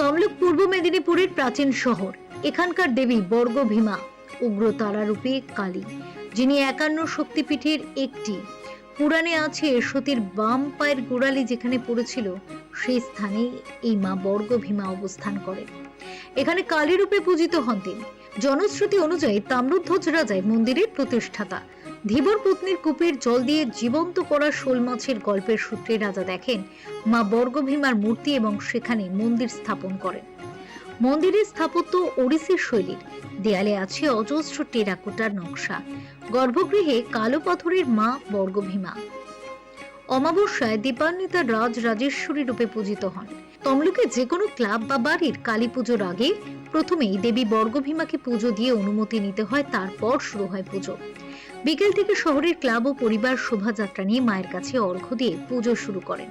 তমলুক পূর্ব মেদিনীপুরের প্রাচীন শহর। এখানকার দেবী বর্গভীমা উগ্র তারারূপী কালী, যিনি একান্ন শক্তিপীঠের একটি। পুরাণে আছে, সতীর বাম পায়ের গোড়ালি যেখানে পড়েছিল, সেই স্থানে এই মা বর্গ ভীমা অবস্থান করেন। এখানে কালী রূপে পূজিত হন তিনি। জনশ্রুতি অনুযায়ী তাম্রধ্বজ রাজাই মন্দিরের প্রতিষ্ঠাতা। ধীবর পত্নীর কূপের জল দিয়ে জীবন্ত করা শোল মাছের গল্পের সূত্রে রাজা দেখেন, মা বর্গভীমার মূর্তি এবং সেখানে মন্দির স্থাপন করেন। মন্দিরের স্থাপত্য ওড়িশি শৈলীর। দেয়ালে আছে অজস্র টেরাকোটার নকশা। গর্ভগৃহে কালো পাথরের মা বর্গভীমা। অমাবস্যায় দীপান্বিতা রাজ রাজেশ্বরী রূপে পূজিত হন। তমলুকে যে কোনো ক্লাব বা বাড়ির কালী পুজোর আগে প্রথমেই দেবী বর্গভীমাকে পুজো দিয়ে অনুমতি নিতে হয়, তারপর শুরু হয় পুজো। বিকেল থেকে শহরের ক্লাব ও পরিবার শোভাযাত্রা নিয়ে মায়ের কাছে অর্ঘ্য দিয়ে পুজো শুরু করেন।